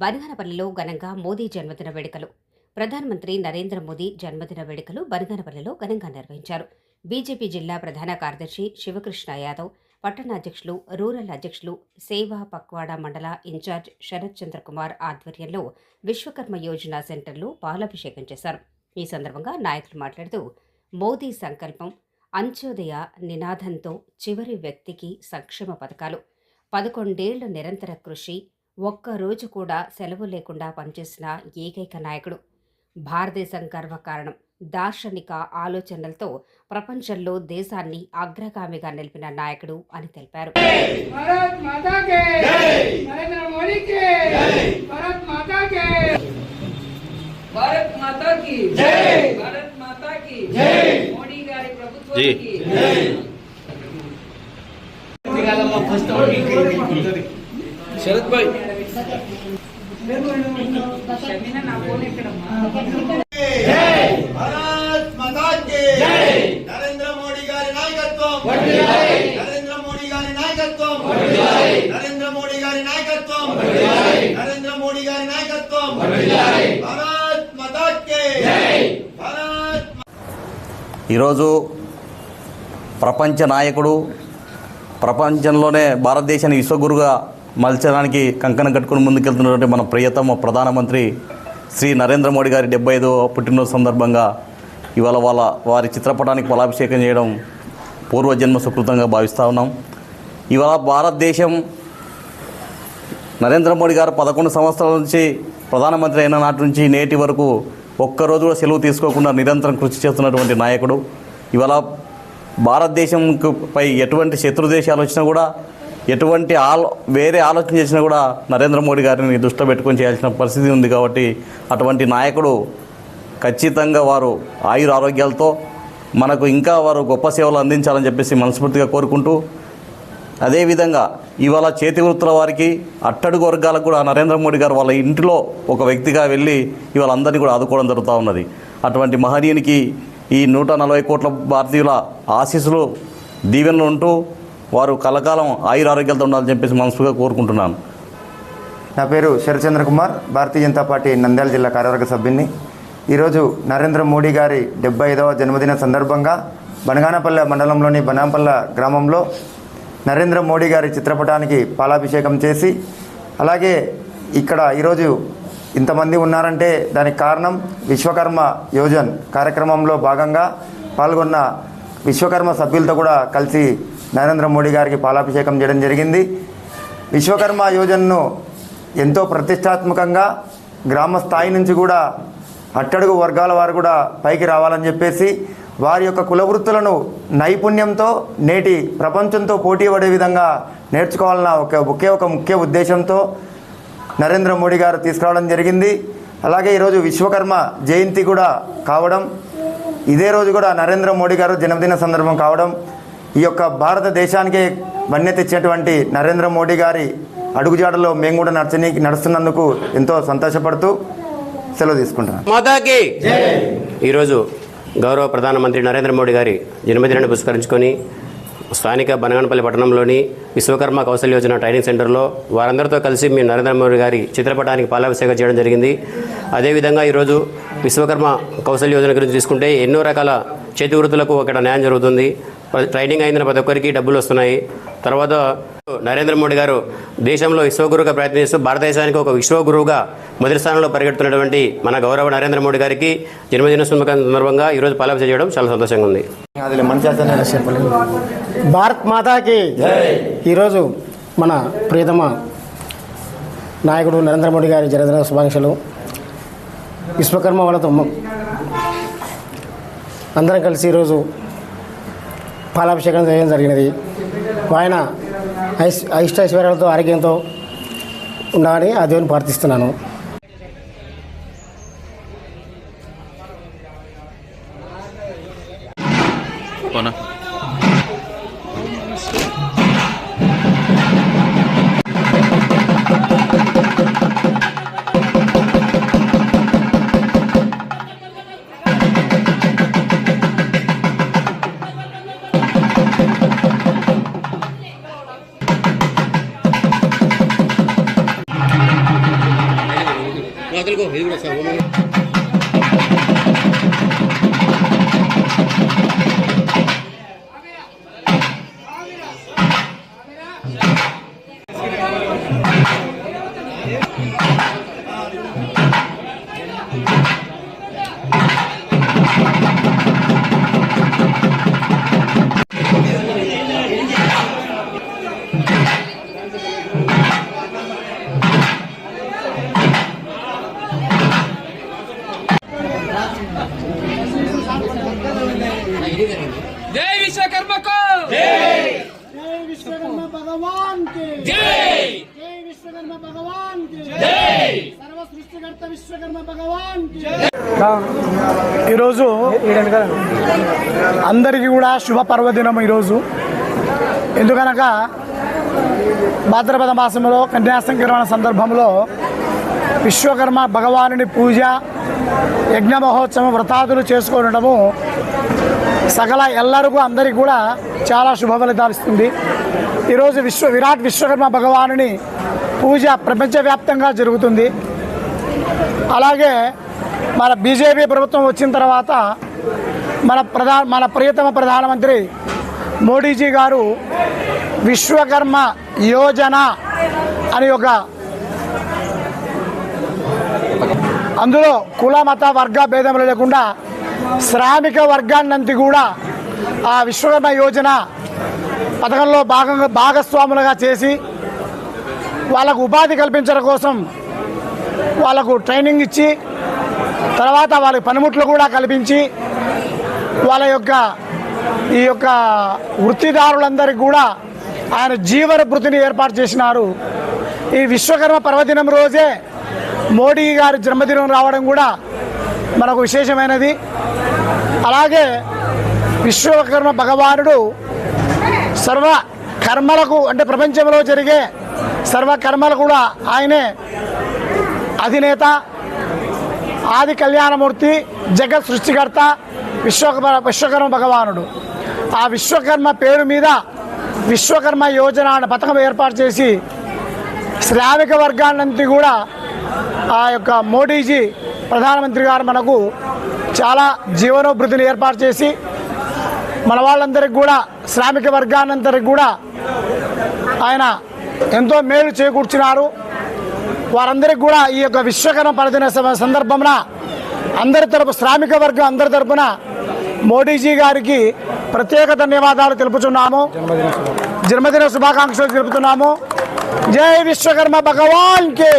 బనగానపల్లిలో ఘనంగా మోదీ జన్మదిన వేడుకలు. ప్రధానమంత్రి నరేంద్ర మోదీ జన్మదిన వేడుకలు బనగానపల్లిలో ఘనంగా నిర్వహించారు. బీజేపీ జిల్లా ప్రధాన కార్యదర్శి శివకృష్ణ యాదవ్ పట్టణ అధ్యక్షులు రూరల్ అధ్యక్షులు సేవా పక్వాడ మండల ఇన్ఛార్జ్ శరత్ చంద్రకుమార్ ఆధ్వర్యంలో విశ్వకర్మ యోజన సెంటర్లో పాలాభిషేకం చేశారు. ఈ సందర్భంగా నాయకులు మాట్లాడుతూ మోదీ సంకల్పం అంత్యోదయ నినాదంతో చివరి వ్యక్తికి సంక్షేమ పథకాలు పదకొండేళ్ళ నిరంతర కృషి ఒక్కరోజు కూడా సెలవు లేకుండా పనిచేసిన ఏకైక నాయకుడు. భారతదేశం గర్వకారణం దార్శనిక ఆలోచనలతో ప్రపంచంలో దేశాన్ని అగ్రగామిగా నిలిపిన నాయకుడు అని తెలిపారు. మోడీ గారి ప్రభుత్వానికి! భారత్ నరేంద్ర మోడీ గారి నాయకత్వం నరేంద్ర మోడీ గారి నాయకత్వం నరేంద్ర మోడీ గారి నాయకత్వం నరేంద్ర మోడీ గారి నాయకత్వం భారత్ భారత్ ఈరోజు ప్రపంచ నాయకుడు ప్రపంచంలోనే భారతదేశాన్ని విశ్వగురుగా మలచడానికి కంకణం కట్టుకుని ముందుకెళ్తున్నటువంటి మన ప్రియతమ ప్రధానమంత్రి శ్రీ నరేంద్ర మోడీ గారి డెబ్బై ఐదో పుట్టినరోజు సందర్భంగా ఇవాళ వాళ్ళ వారి చిత్రపటానికి ఫలాభిషేకం చేయడం పూర్వజన్మ సుకృతంగా భావిస్తూ ఉన్నాం. ఇవాళ భారతదేశం నరేంద్ర మోడీ గారు పదకొండు సంవత్సరాల నుంచి ప్రధానమంత్రి అయిన నాటి నుంచి నేటి వరకు ఒక్కరోజు కూడా సెలవు తీసుకోకుండా నిరంతరం కృషి చేస్తున్నటువంటి నాయకుడు. ఇవాళ భారతదేశంపై ఎటువంటి శత్రు దేశాలు వచ్చినా కూడా ఎటువంటి ఆలో వేరే ఆలోచన చేసినా కూడా నరేంద్ర మోడీ గారిని దృష్టిలో పెట్టుకొని చేయాల్సిన పరిస్థితి ఉంది కాబట్టి అటువంటి నాయకుడు ఖచ్చితంగా వారు ఆయుర ఆరోగ్యాలతో మనకు ఇంకా వారు గొప్ప సేవలు అందించాలని చెప్పేసి మనస్ఫూర్తిగా కోరుకుంటూ అదేవిధంగా ఇవాళ చేతి వృత్తుల వారికి అట్టడుగు వర్గాలకు కూడా నరేంద్ర మోడీ గారు వాళ్ళ ఇంటిలో ఒక వ్యక్తిగా వెళ్ళి ఇవాళ అందరినీ కూడా ఆదుకోవడం జరుగుతూ ఉన్నది. అటువంటి మహనీయునికి ఈ నూట నలభై కోట్ల భారతీయుల ఆశీస్సులు దీవెనలు ఉంటూ వారు కలకాలం ఆయుర ఆరోగ్యాలతో ఉండాలని చెప్పేసి మనస్ఫూర్తిగా కోరుకుంటున్నాను. నా పేరు శరచంద్ర కుమార్ భారతీయ జనతా పార్టీ నంద్యాల జిల్లా కార్యవర్గ సభ్యుని ఈరోజు నరేంద్ర మోడీ గారి డెబ్బై ఐదవ జన్మదిన సందర్భంగా బనగానపల్లె మండలంలోని బనాంపల్ల గ్రామంలో నరేంద్ర మోడీ గారి చిత్రపటానికి పాలాభిషేకం చేసి అలాగే ఇక్కడ ఈరోజు ఇంతమంది ఉన్నారంటే దానికి కారణం విశ్వకర్మ యోజన్ కార్యక్రమంలో భాగంగా పాల్గొన్న విశ్వకర్మ సభ్యులతో కూడా కలిసి నరేంద్ర మోడీ గారికి పాలాభిషేకం చేయడం జరిగింది. విశ్వకర్మ యోజనను ఎంతో ప్రతిష్టాత్మకంగా గ్రామ స్థాయి నుంచి కూడా అట్టడుగు వర్గాల వారు కూడా పైకి రావాలని చెప్పేసి వారి యొక్క కులవృత్తులను నైపుణ్యంతో నేటి ప్రపంచంతో పోటీ పడే విధంగా నేర్చుకోవాలన్న ఒక ఒకే ఒక ముఖ్య ఉద్దేశంతో నరేంద్ర మోడీ గారు తీసుకురావడం జరిగింది. అలాగే ఈరోజు విశ్వకర్మ జయంతి కూడా కావడం ఇదే రోజు కూడా నరేంద్ర మోడీ గారు జన్మదిన సందర్భం కావడం ఈ యొక్క భారతదేశానికే వన్య తెచ్చినటువంటి నరేంద్ర మోడీ గారి అడుగుజాడలో మేము కూడా నడచని నడుస్తున్నందుకు ఎంతో సంతోషపడుతూ సెలవు తీసుకుంటున్నాను. మాతాకి! ఈరోజు గౌరవ ప్రధానమంత్రి నరేంద్ర మోడీ గారి జన్మదినాన్ని పురస్కరించుకొని స్థానిక బనగానపల్లి పట్టణంలోని విశ్వకర్మ కౌశల్ యోజన ట్రైనింగ్ సెంటర్లో వారందరితో కలిసి మీ నరేంద్ర మోడీ గారి చిత్రపటానికి పాలాభిషేకం చేయడం జరిగింది. అదేవిధంగా ఈరోజు విశ్వకర్మ కౌశల్ యోజన గురించి తీసుకుంటే ఎన్నో రకాల చేతి వృత్తులకు అక్కడ న్యాయం జరుగుతుంది. ట్రైనింగ్ అయిన ప్రతి ఒక్కరికి డబ్బులు వస్తున్నాయి. తర్వాత నరేంద్ర మోడీ గారు దేశంలో విశ్వగురువుగా ప్రయత్నిస్తూ భారతదేశానికి ఒక విశ్వగురువుగా మొదటి స్థానంలో పరిగెడుతున్నటువంటి మన గౌరవ నరేంద్ర మోడీ గారికి జన్మదిన సందర్భంగా ఈరోజు పాలాభిషేకం చేయడం చాలా సంతోషంగా ఉంది. భారత్ మాతాకి ఈరోజు మన ప్రియతమ నాయకుడు నరేంద్ర మోడీ గారి జన్మదిన శుభాకాంక్షలు. విశ్వకర్మ వాళ్ళతో అందరం కలిసి ఈరోజు పాలాభిషేకం చేయడం జరిగినది. ఆయన ఐష్ ఐష్టైశ్వర్యాలతో ఆరోగ్యంతో ఉండాలని ఆ దేవుని ప్రార్థిస్తున్నాను. बगल को भेज रहा सर ఈరోజు అందరికీ కూడా శుభ పర్వదినం ఈరోజు. ఎందుకనగా భాద్రపద మాసంలో కన్యాసంకరణ సందర్భంలో విశ్వకర్మ భగవానుని పూజ యజ్ఞ మహోత్సవం వ్రతాదులు చేసుకోవడము సకల ఎల్లరికూ అందరికీ కూడా చాలా శుభ ఫలితాలు ఇస్తుంది. ఈరోజు విశ్వ విరాట్ విశ్వకర్మ భగవానుని పూజ ప్రపంచవ్యాప్తంగా జరుగుతుంది. అలాగే మన బీజేపీ ప్రభుత్వం వచ్చిన తర్వాత మన ప్రధా మన ప్రియతమ ప్రధానమంత్రి మోడీజీ గారు విశ్వకర్మ యోజన అని ఒక అందులో కుల మత వర్గ భేదములు లేకుండా శ్రామిక వర్గాన్నంతి కూడా ఆ విశ్వకర్మ యోజన పథకంలో భాగంగా భాగస్వాములుగా చేసి వాళ్ళకు ఉపాధి కల్పించడం కోసం వాళ్ళకు ట్రైనింగ్ ఇచ్చి తర్వాత వాళ్ళకి పనిముట్లు కూడా కల్పించి వాళ్ళ యొక్క ఈ యొక్క వృత్తిదారులందరికీ కూడా ఆయన జీవన వృత్తిని ఏర్పాటు చేసినారు. ఈ విశ్వకర్మ పర్వదినం రోజే మోడీ గారి జన్మదినం రావడం కూడా మనకు విశేషమైనది. అలాగే విశ్వకర్మ భగవానుడు సర్వ కర్మలకు అంటే ప్రపంచంలో జరిగే సర్వ కర్మలు కూడా ఆయనే అధినేత ఆది కళ్యాణమూర్తి జగత్ సృష్టికర్త విశ్వకర్మ విశ్వకర్మ భగవానుడు. ఆ విశ్వకర్మ పేరు మీద విశ్వకర్మ యోజన అనే పథకం ఏర్పాటు చేసి శ్రామిక వర్గాన్నంతా కూడా ఆ యొక్క మోడీజీ ప్రధానమంత్రి గారు మనకు చాలా జీవనోభివృద్ధిని ఏర్పాటు చేసి మన వాళ్ళందరికి కూడా శ్రామిక వర్గానందరికి కూడా ఆయన ఎంతో మేలు చేకూర్చున్నారు వారందరికీ కూడా ఈ యొక్క విశ్వకర్మ పర్వదిన సందర్భమున అందరి తరపు శ్రామిక వర్గం అందరి తరపున మోడీజీ గారికి ప్రత్యేక ధన్యవాదాలు తెలుపుతున్నాము జన్మదిన శుభాకాంక్షలు తెలుపుతున్నాము. జై విశ్వకర్మ భగవాన్ కే!